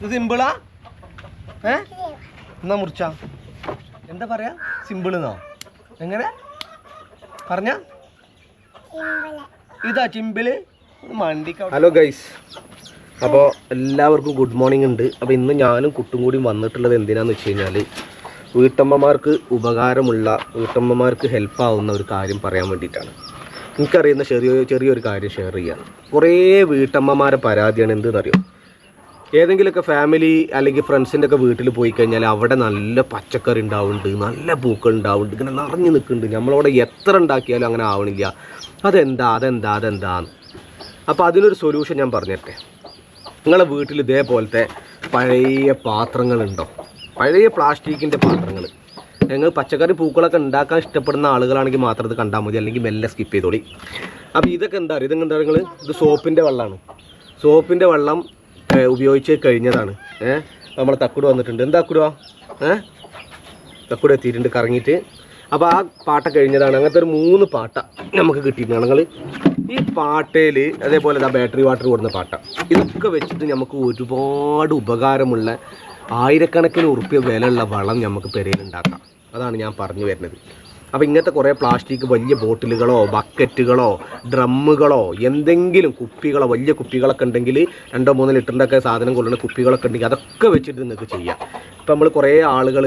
ഇത് സിമ്പിളാ ഏ? എന്നാ മുറിച്ച? എന്താ പറയാ? സിമ്പിൾ എന്നോ എങ്ങനെ? പറഞ്ഞ? ഇതാ ചിമ്പിൾ മണ്ടി ഹലോ ഗൈസ് അപ്പോൾ എല്ലാവർക്കും ഗുഡ് മോർണിംഗ് ഉണ്ട്. അപ്പോൾ ഇന്ന് ഞാനും കുട്ടും കൂടി വന്നിട്ടുള്ളത് എന്തിനാന്ന് വെച്ച് കഴിഞ്ഞാൽ വീട്ടമ്മമാർക്ക് ഉപകാരമുള്ള വീട്ടമ്മമാർക്ക് ഹെൽപ്പ് ആവുന്ന ഒരു കാര്യം പറയാൻ വേണ്ടിയിട്ടാണ്. എനിക്കറിയുന്ന ചെറിയ ചെറിയൊരു കാര്യം ഷെയർ ചെയ്യാണ്. കുറേ വീട്ടമ്മമാരെ പരാതിയാണ് എന്തെന്നറിയോ? ഏതെങ്കിലുമൊക്കെ ഫാമിലി അല്ലെങ്കിൽ ഫ്രണ്ട്സിന്റെ ഒക്കെ വീട്ടിൽ പോയി കഴിഞ്ഞാൽ അവിടെ നല്ല പച്ചക്കറി ഉണ്ടാവുന്നുണ്ട് നല്ല പൂക്കൾ ഉണ്ടാവുന്നുണ്ട് ഇങ്ങനെ നിറഞ്ഞു നിൽക്കുന്നുണ്ട്. നമ്മളവിടെ എത്ര ഉണ്ടാക്കിയാലും അങ്ങനെ ആവണില്ല. അതെന്താ അതെന്താ അതെന്താന്ന് അപ്പോൾ അതിനൊരു സൊല്യൂഷൻ ഞാൻ പറഞ്ഞിട്ടെ. നിങ്ങളെ വീട്ടിൽ ഇതേപോലത്തെ പഴയ പാത്രങ്ങളുണ്ടോ? പഴയ പ്ലാസ്റ്റിക്കിന്റെ പാത്രങ്ങൾ ഞങ്ങൾ പച്ചക്കറി പൂക്കളൊക്കെ ഉണ്ടാക്കാൻ ഇഷ്ടപ്പെടുന്ന ആളുകളാണെങ്കിൽ മാത്രം ഇത് കണ്ടാൽ മതി. അല്ലെങ്കിൽ മെല്ലെ സ്കിപ്പ് ചെയ്തോളി. അപ്പോൾ ഇതൊക്കെ എന്താ ഇതെന്താ നിങ്ങൾ ഇത് സോപ്പിന്റെ വെള്ളമാണ് സോപ്പിന്റെ വെള്ളം ഉപയോഗിച്ച് കഴിഞ്ഞതാണ്. ഏഹ് നമ്മൾ തക്കുട് വന്നിട്ടുണ്ട്. എന്താ തക്കുട? ഏഹ് തക്കുട് എത്തിയിട്ടുണ്ട് കറങ്ങിയിട്ട്. അപ്പോൾ ആ പാട്ട കഴിഞ്ഞതാണ്. അങ്ങനത്തെ ഒരു മൂന്ന് പാട്ട നമുക്ക് കിട്ടിയിട്ടുണ്ട്. ഞങ്ങൾ ഈ പാട്ടയിൽ അതേപോലെ ആ ബാറ്ററി വാട്ടർ കൊടുക്കുന്ന പാട്ട. ഇതൊക്കെ വെച്ചിട്ട് നമുക്ക് ഒരുപാട് ഉപകാരമുള്ള ആയിരക്കണക്കിന് ഉറുപ്പ്യ വിലയുള്ള വളം നമുക്ക് പെരയിൽ ഉണ്ടാക്കാം. അതാണ് ഞാൻ പറഞ്ഞു വരുന്നത്. അപ്പോൾ ഇങ്ങനത്തെ കുറേ പ്ലാസ്റ്റിക് വലിയ ബോട്ടിലുകളോ ബക്കറ്റുകളോ ഡ്രമ്മുകളോ എന്തെങ്കിലും കുപ്പികളോ വലിയ കുപ്പികളൊക്കെ ഉണ്ടെങ്കിൽ രണ്ടോ മൂന്നോ ലിറ്ററിന്റെ ഒക്കെ സാധനം കൊള്ളുന്ന കുപ്പികളൊക്കെ ഉണ്ടെങ്കിൽ അതൊക്കെ വെച്ചിട്ട് നിങ്ങൾക്ക് ചെയ്യാം. ഇപ്പം നമ്മൾ കുറേ ആളുകൾ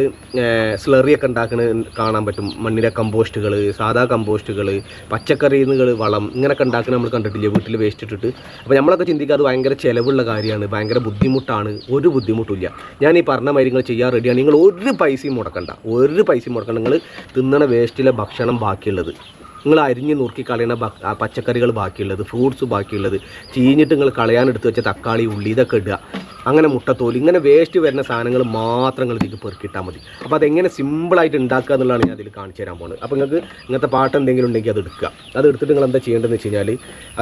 സ്ലറിയൊക്കെ ഉണ്ടാക്കുന്ന കാണാൻ പറ്റും. മണ്ണിലെ കമ്പോസ്റ്റുകൾ സാധാ കമ്പോസ്റ്റുകൾ പച്ചക്കറികൾ വളം ഇങ്ങനെയൊക്കെ ഉണ്ടാക്കുന്നത് നമ്മൾ കണ്ടിട്ടില്ല? വീട്ടിൽ വേസ്റ്റ് ഇട്ടിട്ട്. അപ്പോൾ നമ്മളൊക്കെ ചിന്തിക്കുക അത് ഭയങ്കര ചിലവുള്ള കാര്യമാണ് ഭയങ്കര ബുദ്ധിമുട്ടാണ്. ഒരു ബുദ്ധിമുട്ടില്ല ഞാൻ ഈ പറഞ്ഞ കാര്യങ്ങൾ ചെയ്യാൻ റെഡിയാണ് നിങ്ങൾ ഒരു പൈസയും മുടക്കണ്ട. ഒരു പൈസയും മുടക്കണ്ട. നിങ്ങൾ തിന്നണ വേസ്റ്റിലെ ഭക്ഷണം ബാക്കിയുള്ളത്. നിങ്ങൾ അരിഞ്ഞ് നുറുക്കി കളയണ പച്ചക്കറികൾ ബാക്കിയുള്ളത് ഫ്രൂട്ട്സ് ബാക്കിയുള്ളത് ചീഞ്ഞിട്ട് നിങ്ങൾ കളയാനെടുത്ത് വെച്ച തക്കാളി ഉള്ളി ഇതൊക്കെ ഇടുക. അങ്ങനെ മുട്ടത്തോൽ ഇങ്ങനെ വേസ്റ്റ് വരുന്ന സാധനങ്ങൾ മാത്രം നിങ്ങൾ ഇതിലേക്ക് പെറുക്കിയിട്ടാൽ മതി. അപ്പോൾ അതെങ്ങനെ സിമ്പിളായിട്ട് ഉണ്ടാക്കുക എന്നുള്ളതാണ് ഞാൻ അതിൽ കാണിച്ചു തരാൻ പോകുന്നത് അപ്പോൾ നിങ്ങൾക്ക് ഇങ്ങനത്തെ പാട്ട് എന്തെങ്കിലും ഉണ്ടെങ്കിൽ അത് എടുക്കുക. അത് എടുത്തിട്ട് നിങ്ങൾ എന്താ ചെയ്യേണ്ടതെന്ന് വെച്ച് കഴിഞ്ഞാൽ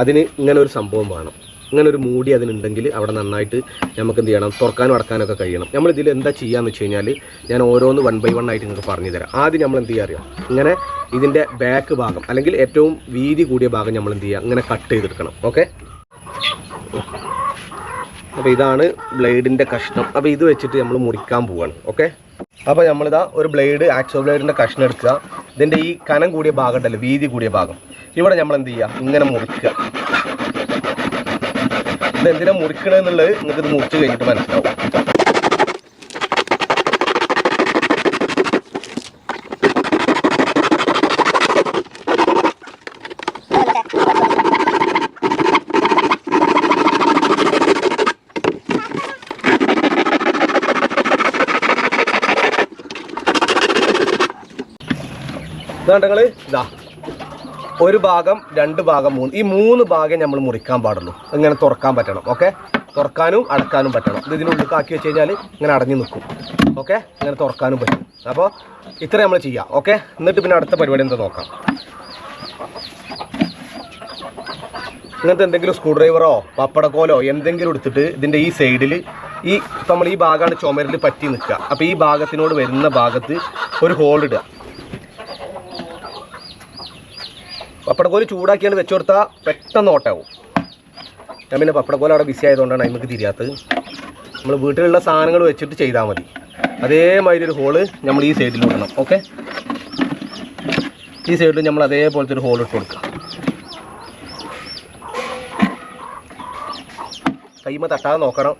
അതിന് ഇങ്ങനെ ഒരു സംഭവം വേണം. ഇങ്ങനെ ഒരു മൂടി അതിനുണ്ടെങ്കിൽ അവിടെ നന്നായിട്ട് നമുക്ക് എന്ത് ചെയ്യണം? തുറക്കാനും അടക്കാനൊക്കെ കഴിയണം. നമ്മൾ ഇതിൽ എന്താ ചെയ്യാന്ന് വെച്ച് കഴിഞ്ഞാൽ ഞാൻ ഓരോന്ന് വൺ ബൈ വൺ ആയിട്ട് നിങ്ങൾക്ക് പറഞ്ഞു തരാം. ആദ്യം നമ്മൾ എന്ത് ചെയ്യുക അറിയാം ഇങ്ങനെ ഇതിന്റെ ബാക്ക് ഭാഗം അല്ലെങ്കിൽ ഏറ്റവും വീതി കൂടിയ ഭാഗം നമ്മൾ എന്ത് ചെയ്യുക? ഇങ്ങനെ കട്ട് ചെയ്തെടുക്കണം. ഓക്കെ അപ്പോൾ ഇതാണ് ബ്ലേഡിന്റെ കഷ്ണം. അപ്പോൾ ഇത് വെച്ചിട്ട് നമ്മൾ മുറിക്കാൻ പോവാണ്. ഓക്കെ അപ്പോൾ നമ്മളിതാ ഒരു ബ്ലേഡ് ആക്സോ ബ്ലേഡിന്റെ കഷ്ണം എടുക്കുക. ഇതിന്റെ ഈ കനം കൂടിയ ഭാഗം ഉണ്ടല്ലോ വീതി കൂടിയ ഭാഗം. ഇവിടെ നമ്മൾ എന്ത് ചെയ്യുക? ഇങ്ങനെ മുറിക്കുക. ഇത് എന്തിനാ മുറിക്കണെന്നുള്ളത് നിങ്ങൾക്ക് ഇത് മുറിച്ച് കഴിഞ്ഞിട്ട് മനസ്സിലാവും. ഇതാണ്ടങ്ങൾ ഇതാ. ഒരു ഭാഗം രണ്ട് ഭാഗം മൂന്ന്. ഈ മൂന്ന് ഭാഗം നമ്മൾ മുറിക്കാൻ പാടുള്ളൂ. ഇങ്ങനെ തുറക്കാൻ പറ്റണം ഓക്കെ? തുറക്കാനും അടക്കാനും പറ്റണം. ഇത് ഇതിനുള്ളിൽ കാക്കി വെച്ച് കഴിഞ്ഞാൽ ഇങ്ങനെ അടഞ്ഞു നിൽക്കും ഓക്കെ? ഇങ്ങനെ തുറക്കാനും പറ്റും. അപ്പോൾ ഇത്ര നമ്മൾ ചെയ്യാം ഓക്കെ? എന്നിട്ട് പിന്നെ അടുത്ത പരിപാടി എന്താ നോക്കാം. ഇങ്ങനത്തെ എന്തെങ്കിലും സ്ക്രൂ ഡ്രൈവറോ പപ്പടക്കോലോ എന്തെങ്കിലും എടുത്തിട്ട് ഇതിന്റെ ഈ സൈഡിൽ ഈ നമ്മൾ ഈ ഭാഗമാണ് ചുമരിൽ പറ്റി നിൽക്കുക. അപ്പോൾ ഈ ഭാഗത്തിനോട് വരുന്ന ഭാഗത്ത് ഒരു ഹോൾ ഇടുക. പപ്പടക്കോൽ ചൂടാക്കിയാണ് വെച്ചു കൊടുത്താൽ പെട്ടെന്ന് ഓട്ടാവും. ഞാൻ പിന്നെ പപ്പടക്കോല അവിടെ ബിസി ആയതുകൊണ്ടാണ് അതിമക്ക് തിരിയാത്തത്. നമ്മൾ വീട്ടിലുള്ള സാധനങ്ങൾ വെച്ചിട്ട് ചെയ്താൽ മതി. അതേമാതിരി ഒരു ഹോൾ നമ്മൾ ഈ സൈഡിൽ ഇടണം ഓക്കെ ഈ സൈഡിൽ നമ്മൾ അതേപോലത്തെ ഒരു ഹോൾ ഇട്ട് കൊടുക്കാം. കൈമ തട്ടാതെ നോക്കണം.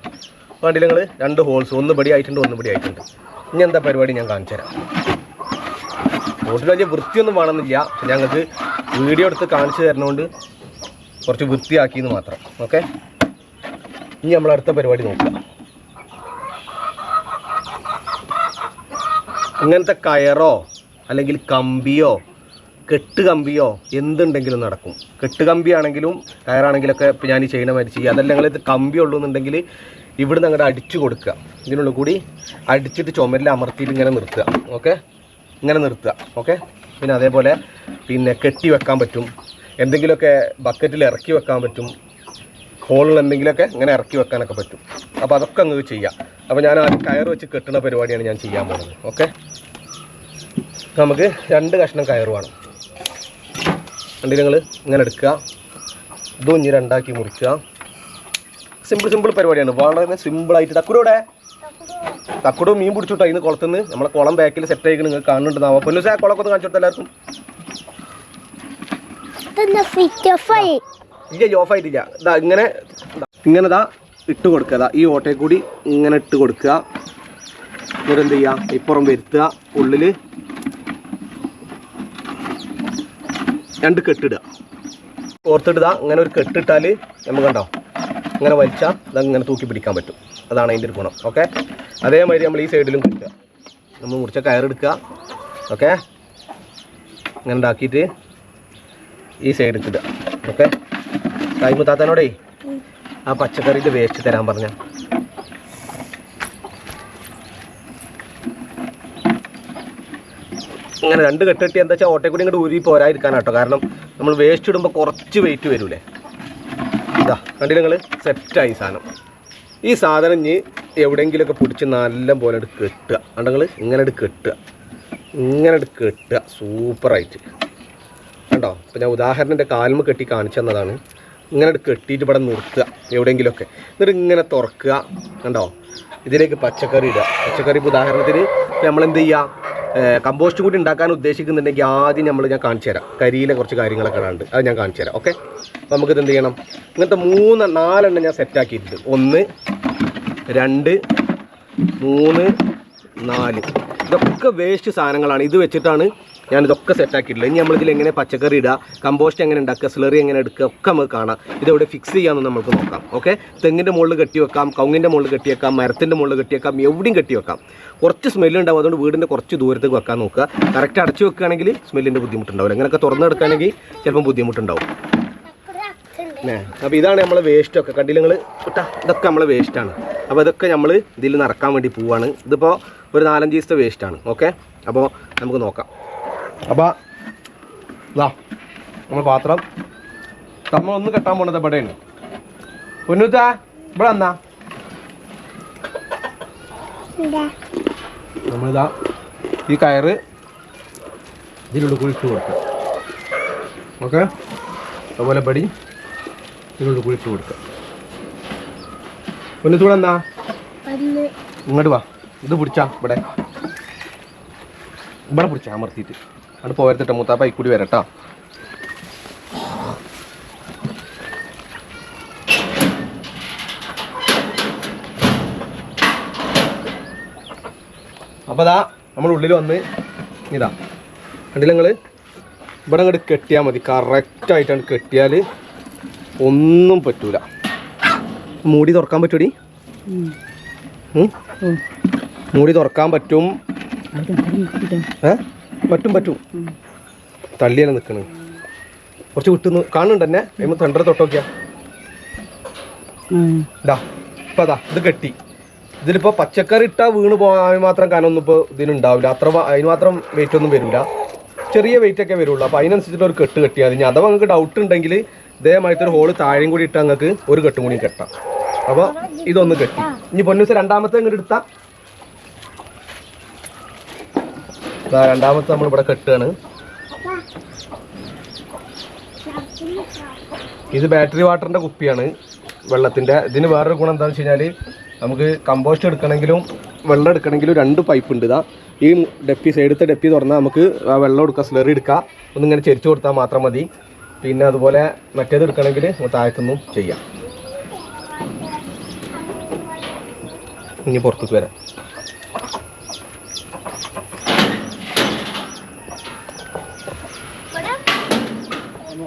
വേണ്ടി നിങ്ങൾ രണ്ട് ഹോൾസ് ഒന്ന് പടി ആയിട്ടുണ്ട് ഒന്ന് പടി ആയിട്ടുണ്ട്. ഇനി എന്താ പരിപാടി ഞാൻ കാണിച്ചു തരാം ഹോട്ടൽ വലിയ വൃത്തിയൊന്നും വേണമെന്നില്ല. ഞങ്ങൾക്ക് വീഡിയോ എടുത്ത് കാണിച്ചു തരുന്നതുകൊണ്ട് കുറച്ച് വൃത്തിയാക്കിയെന്ന് മാത്രം. ഓക്കെ? ഇനി നമ്മൾ അടുത്ത പരിപാടി നോക്കാം. ഇങ്ങനത്തെ കയറോ അല്ലെങ്കിൽ കമ്പിയോ കെട്ട് കമ്പിയോ എന്തുണ്ടെങ്കിലും നടക്കും. കെട്ട് കമ്പിയാണെങ്കിലും കയറാണെങ്കിലൊക്കെ ഇപ്പം ഞാൻ ഈ ചെയ്യണ മാതിരി അതല്ല ഞങ്ങൾ ഇത് കമ്പി ഉള്ളൂ എന്നുണ്ടെങ്കിൽ ഇവിടുന്ന് അങ്ങോട്ട് അടിച്ചു കൊടുക്കുക. ഇതിനുള്ളിൽ കൂടി അടിച്ചിട്ട് ചുമരിൽ അമർത്തിയിട്ട് ഇങ്ങനെ നിർത്തുക. ഓക്കെ? ഇങ്ങനെ നിർത്തുക. ഓക്കെ? പിന്നെ അതേപോലെ പിന്നെ കെട്ടി വെക്കാൻ പറ്റും. എന്തെങ്കിലുമൊക്കെ ബക്കറ്റിൽ ഇറക്കി വെക്കാൻ പറ്റും. ഹോളിൽ എന്തെങ്കിലുമൊക്കെ ഇങ്ങനെ ഇറക്കി വെക്കാനൊക്കെ പറ്റും. അപ്പോൾ അതൊക്കെ അങ്ങ് ചെയ്യാം. അപ്പോൾ ഞാൻ ആ കയർ വെച്ച് കെട്ടുന്ന പരിപാടിയാണ് ഞാൻ ചെയ്യാൻ പോകുന്നത്. ഓക്കെ നമുക്ക് രണ്ട് കഷ്ണം കയർ വേണം. രണ്ട് നിങ്ങൾ ഇങ്ങനെ എടുക്കുക. ഇതും ഇഞ്ഞി രണ്ടാക്കി മുറിക്കുക. സിമ്പിൾ സിമ്പിൾ പരിപാടിയാണ്. വളരെ സിമ്പിൾ ആയിട്ട്. തക്കുടൂടെ തക്കുടു മീൻ പിടിച്ചിട്ടോ? ഇന്ന് കുളത്തുനിന്ന്. നമ്മളെ കുളം ബാക്കിൽ സെറ്റ് ആയി നിങ്ങൾ കാണുന്നുണ്ടെന്നാവാം പൊന്നുസേ കുളമൊക്കെ ഒന്ന് കാണിച്ചു കൊടുത്ത എല്ലാവർക്കും ഇതെന്താ ഫിറ്റ് ഓഫ് ആയി ഇല്ല ഇങ്ങനെ ഇങ്ങനെ ദാ ഇട്ട് കൊടുക്കുക. ഈ ഓട്ടയിൽ കൂടി ഇങ്ങനെ ഇട്ട് കൊടുക്കുക. എന്നിട്ട് എന്ത് ചെയ്യുക ഇപ്പുറം വരുത്തുക. ഉള്ളിൽ രണ്ട് കെട്ടിടുക. ഓർത്തിടുക ഇങ്ങനെ ഒരു കെട്ടിട്ടാൽ നമുക്ക് കണ്ടോ? ഇങ്ങനെ വലിച്ചാൽ അത് ഇങ്ങനെ തൂക്കി പിടിക്കാൻ പറ്റും. അതാണ് അതിന്റെ ഒരു ഗുണം. ഓക്കെ അതേമാതിരി നമ്മൾ ഈ സൈഡിലും കിട്ടുക. നമ്മൾ മുറിച്ച കയറെടുക്കുക. ഓക്കെ ഇങ്ങനെ ഉണ്ടാക്കിയിട്ട് ഈ സൈഡിൽ ഇടുക ഓക്കെ കൈമുത്താത്തനോടേ ആ പച്ചക്കറിയുടെ വേസ്റ്റ് തരാൻ പറഞ്ഞ. ഇങ്ങനെ രണ്ട് കെട്ടിട്ട് എന്താ വെച്ചാൽ ഓട്ടേ കൂടി ഇങ്ങോട്ട് ഊരി പോരാതിരിക്കാനാട്ടോ. കാരണം നമ്മൾ വേസ്റ്റ് ഇടുമ്പോൾ കുറച്ച് വെയിറ്റ് വരൂലേ. ഇതാ കണ്ടില്ല നിങ്ങൾ സെറ്റായി സാധനം. ഈ സാധനം ഇനി എവിടെയെങ്കിലുമൊക്കെ പിടിച്ച് നല്ല പോലെ കെട്ടുക. കണ്ടങ്ങൾ ഇങ്ങനെ കെട്ടുക. ഇങ്ങനെ കെട്ടുക. സൂപ്പറായിട്ട് കണ്ടോ? അപ്പോൾ ഞാൻ ഉദാഹരണത്തിന്റെ കാൽമ കെട്ടി കാണിച്ചു തന്നതാണ്. ഇങ്ങനെ കെട്ടിയിട്ട് ഇവിടെ നിർത്തുക എവിടെയെങ്കിലുമൊക്കെ. എന്നിട്ട് ഇങ്ങനെ തുറക്കുക കണ്ടോ? ഇതിലേക്ക് പച്ചക്കറി ഇടുക. പച്ചക്കറി ഉദാഹരണത്തിന് നമ്മൾ എന്ത് ചെയ്യുക കമ്പോസ്റ്റ് കൂടി ഉണ്ടാക്കാൻ ഉദ്ദേശിക്കുന്നുണ്ടെങ്കിൽ ആദ്യം നമ്മൾ ഞാൻ കാണിച്ചു തരാം. കരിയിലെ കുറച്ച് കാര്യങ്ങളൊക്കെ ഉണ്ട് അത് ഞാൻ കാണിച്ചു തരാം ഓക്കെ? അപ്പോൾ നമുക്കിത് എന്ത് ചെയ്യണം? ഇങ്ങനത്തെ മൂന്ന് നാലെണ്ണം ഞാൻ സെറ്റാക്കിയിട്ടുണ്ട് ഒന്ന് രണ്ട് മൂന്ന് നാല്. ഇതൊക്കെ വേസ്റ്റ് സാധനങ്ങളാണ്. ഇത് വെച്ചിട്ടാണ് ഞാൻ ഇതൊക്കെ സെറ്റാക്കിയിട്ടുള്ളത് ഇനി നമ്മളിതിൽ എങ്ങനെ പച്ചക്കറി ഇടുക കമ്പോസ്റ്റ് എങ്ങനെ ഉണ്ടാക്കുക സ്ലറി എങ്ങനെ എടുക്കുക ഒക്കെ നമുക്ക് കാണാം. ഇതെവിടെ ഫിക്സ് ചെയ്യാമെന്ന് നമുക്ക് നോക്കാം. ഓക്കെ തെങ്ങിന്റെ മുകളിൽ കെട്ടി വെക്കാം കൗങ്ങിന്റെ മുകളിൽ കെട്ടി വെക്കാം മരത്തിന്റെ മുകളിൽ കെട്ടി വെക്കാം എവിടെയും കെട്ടി വെക്കാം. കുറച്ച് സ്മെല്ലുണ്ടാവും അതുകൊണ്ട് വീടിന്റെ കുറച്ച് ദൂരത്തേക്ക് വെക്കാൻ നോക്കുക. കറക്റ്റ് അടച്ചു വെക്കുകയാണെങ്കിൽ സ്മെല്ലിന്റെ ബുദ്ധിമുട്ടുണ്ടാവില്ല. അങ്ങനെയൊക്കെ തുറന്നെടുക്കുകയാണെങ്കിൽ ചിലപ്പം ബുദ്ധിമുട്ടുണ്ടാവും. അപ്പോൾ ഇതാണ് നമ്മളെ വേസ്റ്റൊക്കെ കണ്ടില്ല നിങ്ങൾ കുട്ടാ ഇതൊക്കെ നമ്മളെ വേസ്റ്റാണ് അപ്പോൾ ഇതൊക്കെ നമ്മൾ ഇതിൽ നിറക്കാൻ വേണ്ടി പോവാണ്. ഇതിപ്പോൾ ഒരു നാലഞ്ച് ദിവസത്തെ വേസ്റ്റാണ് ഓക്കെ അപ്പോൾ നമുക്ക് നോക്കാം. അപ്പോൾ ഇതാ നമ്മൾ പാത്രം. നമ്മൾ ഒന്ന് കെട്ടാൻ പോണത് ഇവിടെയാണ്. പൊന്നൂത്ത ഇവിടെ എന്നാ നമ്മളിതാ ഈ കയറ് ഇതിനുള്ളിൽ കുഴിച്ചു കൊടുക്കുക ഓക്കെ? അതുപോലെ പടി ഇതിനുള്ളിൽ കുഴിച്ചു കൊടുക്കുക ഇവിടെ എന്നാ ഇങ്ങോട്ട് വാ. ഇത് പിടിച്ചാ ഇവിടെ. ഇവിടെ പിടിച്ചാ അമർത്തിയിട്ട്. അവിടെ പോരത്തിട്ടോ മൂത്താപ്പ ഇക്കൂടി കൂടി വരട്ടാ. അപ്പോൾ അതാ നമ്മൾ ഉള്ളിൽ വന്ന് ഇതാ. കണ്ടില്ല നിങ്ങൾ ഇവിടെ അങ്ങോട്ട് കെട്ടിയാൽ മതി. കറക്റ്റായിട്ടാണ് കെട്ടിയാൽ ഒന്നും പറ്റൂല. മൂടി തുറക്കാൻ പറ്റൂടി? മൂടി തുറക്കാൻ പറ്റും. ഏ? പറ്റും പറ്റും. തള്ളിയാണ് നിൽക്കണ് കുറച്ച് കിട്ടുന്നു കാണുന്നുണ്ട് തന്നെ കഴിയുമ്പോൾ തൊണ്ടര തൊട്ടോക്കിയാ. ഇതാ ഇപ്പം അതാ ഇത് കെട്ടി. ഇതിലിപ്പോൾ പച്ചക്കറി ഇട്ടാ വീണ് പോകാൻ മാത്രം കനമൊന്നും ഇപ്പോൾ ഇതിനുണ്ടാവില്ല. അത്ര അതിന് മാത്രം വെയിറ്റ് ഒന്നും വരില്ല. ചെറിയ വെയിറ്റ് ഒക്കെ വരുള്ളൂ. അപ്പോൾ അതിനനുസരിച്ചിട്ട് ഒരു കെട്ട് കെട്ടിയാൽ അതിന് ഇനി അഥവാ നിങ്ങൾക്ക് ഡൗട്ട് ഉണ്ടെങ്കിൽ ഇതേമായിട്ട് ഒരു ഹോൾ താഴെയും കൂടി ഇട്ടാൽ നിങ്ങൾക്ക് ഒരു കെട്ടും കൂടി കെട്ടാം. അപ്പോൾ ഇതൊന്ന് കെട്ടി. ഇനി പൊന്നൂസ് രണ്ടാമത്തെ ഇങ്ങോട്ട് എടുത്താൽ രണ്ടാമത്തെ നമ്മൾ ഇവിടെ കെട്ടുകയാണ്. ഇത് ബാറ്ററി വാട്ടറിന്റെ കുപ്പിയാണ് വെള്ളത്തിന്റെ. ഇതിന് വേറൊരു ഗുണം എന്താണെന്ന് വെച്ച് കഴിഞ്ഞാൽ നമുക്ക് കമ്പോസ്റ്റ് എടുക്കണമെങ്കിലും വെള്ളം എടുക്കണമെങ്കിലും രണ്ട് പൈപ്പ് ഉണ്ട് ഇതാ. ഈ ഡപ്പി സൈഡത്തെ ഡപ്പി തുറന്നാൽ നമുക്ക് ആ വെള്ളം എടുക്കുക സ്ലറി എടുക്കാം. ഒന്നിങ്ങനെ ചെരിച്ചു കൊടുത്താൽ മാത്രം മതി. പിന്നെ അതുപോലെ മറ്റേത് എടുക്കണമെങ്കിൽ താഴത്തുനിന്നും ചെയ്യാം. ഇനി പുറത്തേക്ക് വരാം.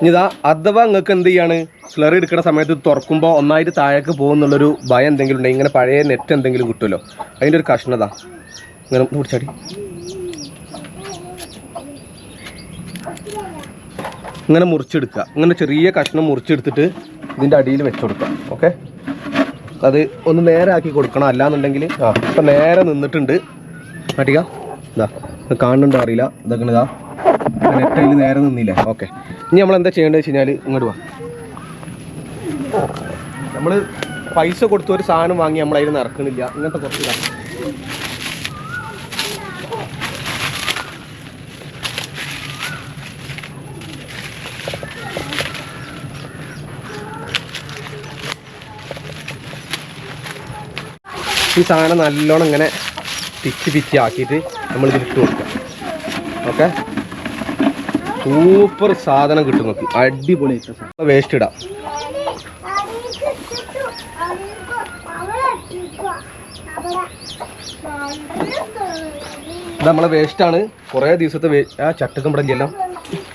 ഇതാ അഥവാ നിങ്ങൾക്ക് എന്ത് ചെയ്യാണ്? സ്ലറി എടുക്കുന്ന സമയത്ത് തുറക്കുമ്പോൾ ഒന്നായിട്ട് താഴേക്ക് പോകുന്നുള്ളൊരു ഭയം എന്തെങ്കിലും ഉണ്ടെങ്കിൽ ഇങ്ങനെ പഴയ നെറ്റ് എന്തെങ്കിലും കിട്ടുമല്ലോ. അതിന്റെ ഒരു കഷ്ണത ഇങ്ങനെ പിടിച്ചാടി ഇങ്ങനെ മുറിച്ചെടുക്കുക. ഇങ്ങനെ ചെറിയ കഷ്ണം മുറിച്ചെടുത്തിട്ട് ഇതിന്റെ അടിയിൽ വെച്ച് കൊടുക്കുക. ഓക്കെ അത് ഒന്ന് നേരെ ആക്കി കൊടുക്കണം. അല്ലാന്നുണ്ടെങ്കിൽ ആ ഇപ്പം നേരെ നിന്നിട്ടുണ്ട്. കാട്ടിക ഇതാ ഇത് കാണുന്നുണ്ടോ അറിയില്ല. ഇതൊക്കെ ഇതാ. നെറ്റയിൽ നേരെ നിന്നില്ലേ? ഓക്കെ ഇനി നമ്മൾ എന്താ ചെയ്യേണ്ടത് വെച്ച് കഴിഞ്ഞാൽ ഇങ്ങോട്ട് വാ. നമ്മൾ പൈസ കൊടുത്ത ഒരു സാധനം വാങ്ങി നമ്മൾ അതിൽ നിറക്കണില്ല ഇങ്ങനത്തെ കുറച്ച് ഈ സാധനം നല്ലോണം ഇങ്ങനെ പിച്ച് പിച്ച് ആക്കിയിട്ട് നമ്മൾ ഇതിലിട്ട് കൊടുക്കാം. ഓക്കെ? സൂപ്പർ സാധനം കിട്ടും നമുക്ക്. അടിപൊളി വേസ്റ്റ് ഇടാം. ഇത് നമ്മളെ വേസ്റ്റാണ് കുറേ ദിവസത്തെ ആ ചട്ടക്കം ഇവിടെ ഇല്ലല്ലോ.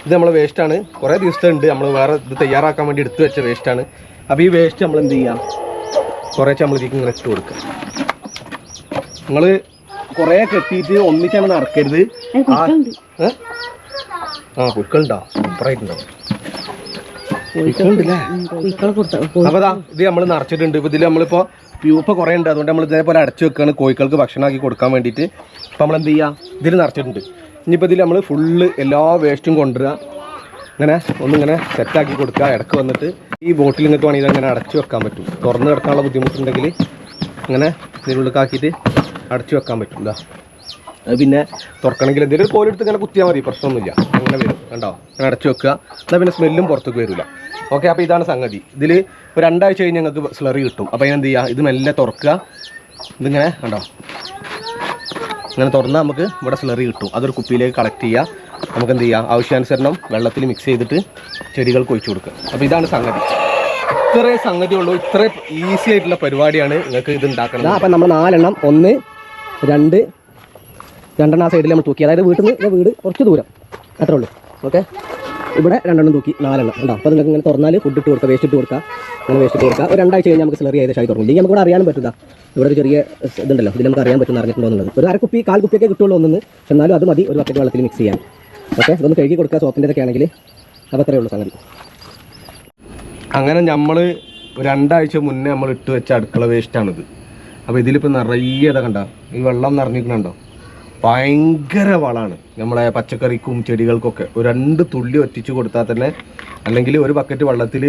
ഇത് നമ്മളെ വേസ്റ്റാണ് കുറേ ദിവസത്തെ ഉണ്ട്. നമ്മൾ വേറെ ഇത് തയ്യാറാക്കാൻ വേണ്ടി എടുത്തു വെച്ച വേസ്റ്റാണ് അപ്പോൾ ഈ വേസ്റ്റ് നമ്മൾ എന്ത് ചെയ്യാം? കുറേ നമ്മൾ ഇതിലേക്ക് ഇങ്ങനെ ഇട്ട് കൊടുക്കുക നിങ്ങൾ കുറേ കെട്ടിയിട്ട് ഒന്നിച്ചാണ് നടക്കരുത്. ആ പുഴുക്കളുണ്ടോ സൂപ്പറായിട്ടുണ്ടോ. ഇത് നമ്മൾ നിറച്ചിട്ടുണ്ട്. ഇപ്പൊ ഇതിൽ നമ്മളിപ്പോ പ്യൂപ്പ കുറേ ഉണ്ട് അതുകൊണ്ട് നമ്മൾ ഇതേപോലെ അടച്ചു വെക്കുകയാണ് കോഴിക്കൾക്ക് ഭക്ഷണമാക്കി കൊടുക്കാൻ വേണ്ടിയിട്ട്. അപ്പോൾ നമ്മൾ എന്ത് ചെയ്യുക ഇതിൽ നിറച്ചിട്ടുണ്ട്. ഇനിയിപ്പോൾ ഇതിൽ നമ്മൾ ഫുള്ള് എല്ലാ വേസ്റ്റും കൊണ്ടുവരിക ഇങ്ങനെ ഒന്നിങ്ങനെ സെറ്റാക്കി കൊടുക്കുക ഇടയ്ക്ക് വന്നിട്ട് ഈ ബോട്ടിൽ ഇങ്ങോട്ട് വേണമെങ്കിൽ അങ്ങനെ അടച്ചു വെക്കാൻ പറ്റും. തുറന്ന് കിടക്കാനുള്ള ബുദ്ധിമുട്ടുണ്ടെങ്കിൽ ഇങ്ങനെ ഇതിനുള്ളിലാക്കിയിട്ട് അടച്ചു വെക്കാൻ പറ്റും. ഇതാ അത് പിന്നെ തുറക്കണമെങ്കിൽ എന്തെങ്കിലും കോലെടുത്ത് ഇങ്ങനെ കുത്തിയാൽ മതി പ്രശ്നമൊന്നുമില്ല. അങ്ങനെ വരും കണ്ടോ? അങ്ങനെ അടച്ചു വെക്കുക. എന്നാൽ പിന്നെ സ്മെല്ലും പുറത്തേക്ക് വരില്ല ഓക്കെ അപ്പോൾ ഇതാണ് സംഗതി. ഇതിൽ ഒരു രണ്ടാഴ്ച കഴിഞ്ഞ് ഞങ്ങൾക്ക് സ്ലറി കിട്ടും. അപ്പോൾ അതിനെന്ത് ചെയ്യുക ഇത് മെല്ലെ തുറക്കുക. ഇതിങ്ങനെ കണ്ടോ? ഇങ്ങനെ തുറന്നാൽ നമുക്ക് ഇവിടെ സ്ലറി കിട്ടും. അതൊരു കുപ്പിയിലേക്ക് കളക്ട് ചെയ്യുക. നമുക്ക് എന്ത് ചെയ്യുക ആവശ്യാനുസരണം വെള്ളത്തിൽ മിക്സ് ചെയ്തിട്ട് ചെടികൾക്ക് ഒഴിച്ചു കൊടുക്കുക. അപ്പോൾ ഇതാണ് സംഗതി. ഇത്രേ സംഗതിയുള്ളൂ ഇത്ര ഈസി ആയിട്ടുള്ള പരിപാടിയാണ് നിങ്ങൾക്ക് ഇത് ഉണ്ടാക്കുന്നത് അപ്പം നമ്മൾ നാലെണ്ണം. ഒന്ന് രണ്ട് രണ്ടെണ്ണം ആ സൈഡിൽ നമ്മൾ തൂക്കി. അതായത് വീട്ടിൽ നിന്ന് വീട് കുറച്ച് ദൂരം. അത്രേ ഉള്ളൂ. ഓക്കെ ഇവിടെ രണ്ടെണ്ണം തൂക്കി. നാലെണ്ണം. ഉണ്ടോ അപ്പോൾ നിങ്ങൾക്ക് ഇങ്ങനെ തുറന്നാൽ ഫുഡ് ഇട്ട് കൊടുക്കുക വേസ്റ്റ് ഇട്ട് കൊടുക്കുക അങ്ങനെ വേസ്റ്റ് ഇട്ട് കൊടുക്കുക. ഒരു രണ്ടാഴ്ച കഴിഞ്ഞാൽ നമുക്ക് സ്ലറി ഏകദേശം ആയി തുടങ്ങും ഇല്ലെങ്കിൽ നമുക്ക് അറിയാനും പറ്റില്ല ഇവിടെ ഒരു ചെറിയ ഇതുണ്ടല്ലോ ഇതിൽ നമുക്ക് അറിയാൻ പറ്റുന്ന അറിഞ്ഞിട്ടുണ്ടോ എന്നുള്ളത്. ഒരു അര കാൽ കുപ്പിയൊക്കെ കിട്ടുള്ളൂ ഒന്നും എന്നാലും അത് മതി. ഒരു ബക്കറ്റ് വെള്ളത്തിൽ മിക്സ് ചെയ്യാൻ. ഓക്കെ ഇതൊന്ന് കഴുകി കൊടുക്കുക സോപ്പിന്റെ ഒക്കെ ആണെങ്കിൽ. അപ്പോൾ ഉള്ളൂ സംഗതി. അങ്ങനെ നമ്മൾ രണ്ടാഴ്ച മുന്നേ നമ്മൾ ഇട്ട് വെച്ച അടുക്കള വേസ്റ്റാണിത് അപ്പോൾ ഇതിലിപ്പോൾ നിറയെ ഇതാ കണ്ട? ഈ വെള്ളം നിറഞ്ഞിരിക്കണുണ്ടോ? ഭയങ്കര വളമാണ് നമ്മളെ പച്ചക്കറിക്കും ചെടികൾക്കൊക്കെ ഒരു രണ്ട് തുള്ളി ഒറ്റിച്ച് കൊടുത്താൽ തന്നെ അല്ലെങ്കിൽ ഒരു ബക്കറ്റ് വെള്ളത്തിൽ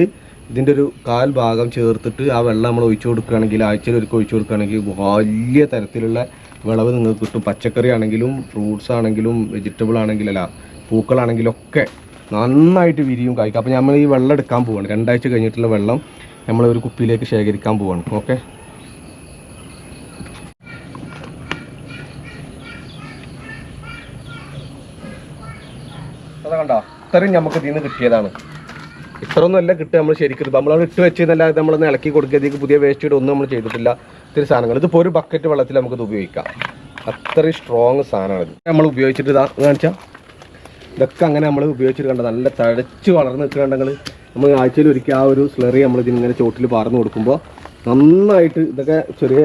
ഇതിന്റെ ഒരു കാൽ ഭാഗം ചേർത്തിട്ട് ആ വെള്ളം നമ്മൾ ഒഴിച്ചു കൊടുക്കുകയാണെങ്കിൽ ആഴ്ചയിൽ ഒരു ഒഴിച്ചു കൊടുക്കുകയാണെങ്കിൽ വലിയ തരത്തിലുള്ള വിളവ് നിങ്ങൾക്ക് കിട്ടും. പച്ചക്കറി ആണെങ്കിലും ഫ്രൂട്ട്സ് ആണെങ്കിലും വെജിറ്റബിൾ ആണെങ്കിലും അല്ല പൂക്കളാണെങ്കിലും ഒക്കെ നന്നായിട്ട് വിരിയും കായ്ക്കും. അപ്പോൾ നമ്മൾ ഈ വെള്ളം എടുക്കാൻ പോവാണ്. രണ്ടാഴ്ച കഴിഞ്ഞിട്ടുള്ള വെള്ളം നമ്മൾ ഒരു കുപ്പിയിലേക്ക് ശേഖരിക്കാൻ പോവാണ്. ഓക്കെ അതാ ഇത്രയും നമുക്ക് ഇതിൽ നിന്ന് കിട്ടിയതാണ്. ഇത്രയൊന്നും അല്ല കിട്ടുക നമ്മൾ ശരിക്കും. നമ്മളത് ഇട്ട് വെച്ചതല്ലാതെ നമ്മളൊന്ന് ഇളക്കി കൊടുക്കുക. പുതിയ വേസ്റ്റ് ഇട്ട് ഒന്നും നമ്മൾ ചെയ്തിട്ടില്ല. ഇത്തിരി സാധനങ്ങൾ. ഇതിപ്പോൾ ഒരു ബക്കറ്റ് വെള്ളത്തിൽ നമുക്കിത് ഉപയോഗിക്കാം. അത്രയും സ്ട്രോങ് സാധനമാണ് ഇത്. നമ്മൾ ഉപയോഗിച്ചിട്ട് ഇതാ കാണിച്ചാൽ ഇതൊക്കെ അങ്ങനെ നമ്മൾ ഉപയോഗിച്ചിട്ട് കണ്ട? നല്ല തഴച്ച് വളർന്ന് നിൽക്കുന്നുണ്ടെങ്കിൽ നമ്മൾ ആഴ്ചയിൽ ഒരിക്കൽ ആ ഒരു സ്ലറി നമ്മൾ ഇതിങ്ങനെ ചോട്ടിൽ പാർന്ന് കൊടുക്കുമ്പോൾ നന്നായിട്ട് ഇതൊക്കെ ചെറിയ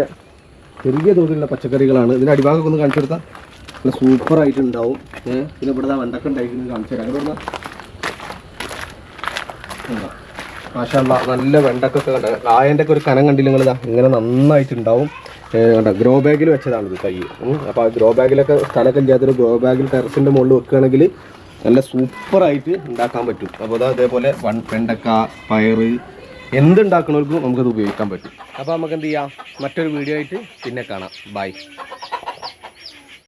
ചെറിയ തോതിലുള്ള പച്ചക്കറികളാണ്. ഇതിന്റെ അടിഭാഗമൊക്കെ ഒന്ന് കാണിച്ചു കൊടുത്താൽ നല്ല സൂപ്പറായിട്ടുണ്ടാവും. ഏഹ് പിന്നെ ഇവിടെ വെണ്ടക്ക ഉണ്ടായിരിക്കുന്നത് കാണിച്ചു തരാം. ഇവിടെ മാഷാല്ല നല്ല വെണ്ടക്കൊക്കെ കണ്ട? കായന്റെ ഒക്കെ ഒരു കനം കണ്ടില്ല നിങ്ങളിതാ? ഇങ്ങനെ നന്നായിട്ടുണ്ടാവും. കണ്ട? ഗ്രോ ബാഗിൽ വെച്ചതാണ് ഇത് തൈ അപ്പോൾ ആ ഗ്രോ ബാഗിലൊക്കെ സ്ഥലമൊക്കെ ഇല്ലാത്തൊരു ഗ്രോ ബാഗിൽ ടെറസിന്റെ മുകളിൽ വെക്കുകയാണെങ്കിൽ നല്ല സൂപ്പറായിട്ട് ഉണ്ടാക്കാൻ പറ്റും. അപ്പോൾ അതാ അതേപോലെ വൺ- വെണ്ടക്ക പയറ് എന്തുണ്ടാക്കണവർക്കും നമുക്കത് ഉപയോഗിക്കാൻ പറ്റും. അപ്പോൾ നമുക്ക് എന്ത് ചെയ്യാം? മറ്റൊരു വീഡിയോ ആയിട്ട് പിന്നെ കാണാം. ബൈ.